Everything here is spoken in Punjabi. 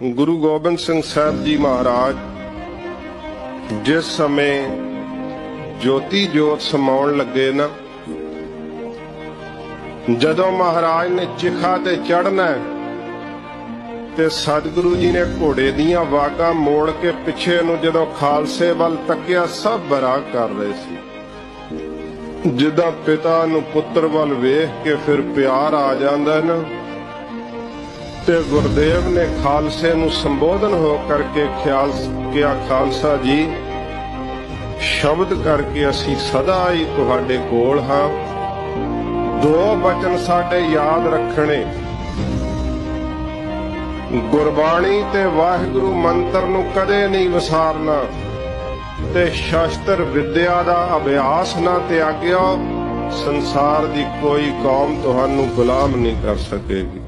ਗੁਰੂ ਗੋਬਿੰਦ ਸਿੰਘ ਸਾਹਿਬ ਜੀ ਮਹਾਰਾਜ, ਜਿਸ ਸਮੇਂ ਜੋਤੀ ਜੋਤ ਸਮਾਉਣ ਲੱਗੇ ਨਾ, ਜਦੋਂ ਮਹਾਰਾਜ ਨੇ ਚਿਖਾ ਤੇ ਚੜਨਾ ਤੇ ਸਤਿਗੁਰੂ ਜੀ ਨੇ ਘੋੜੇ ਦੀਆਂ ਵਾਗਾਂ ਮੋੜ ਕੇ ਪਿੱਛੇ ਨੂੰ ਜਦੋਂ ਖਾਲਸੇ ਵੱਲ ਤੱਕਿਆ, ਸਭ ਬਰਾ ਕਰ ਰਹੇ ਸੀ। ਜਿੱਦਾਂ ਪਿਤਾ ਨੂੰ ਪੁੱਤਰ ਵੱਲ ਵੇਖ ਕੇ ਫਿਰ ਪਿਆਰ ਆ ਜਾਂਦਾ ਨਾ ਤੇ ਗੁਰਦੇਵ ਨੇ ਖਾਲਸੇ ਨੂੰ ਸੰਬੋਧਨ ਹੋ ਕਰਕੇ ਖਿਆਲ ਕਿਹਾ, ਖਾਲਸਾ ਜੀ, ਸ਼ਬਦ ਕਰਕੇ ਅਸੀਂ ਸਦਾ ਹੀ ਤੁਹਾਡੇ ਕੋਲ ਹਾਂ। ਦੋ ਬਚਨ ਸਾਡੇ ਯਾਦ ਰੱਖਣੇ। ਗੁਰਬਾਣੀ ਤੇ ਵਾਹਿਗੁਰੂ ਮੰਤਰ ਨੂੰ ਕਦੇ ਨਹੀਂ ਵਿਸਾਰਨਾ ਤੇ ਸ਼ਾਸਤਰ ਵਿਦਿਆ ਦਾ ਅਭਿਆਸ ਨਾ ਤਿਆਗਿਓ, ਸੰਸਾਰ ਦੀ ਕੋਈ ਕੌਮ ਤੁਹਾਨੂੰ ਗੁਲਾਮ ਨਹੀਂ ਕਰ ਸਕੇਗੀ।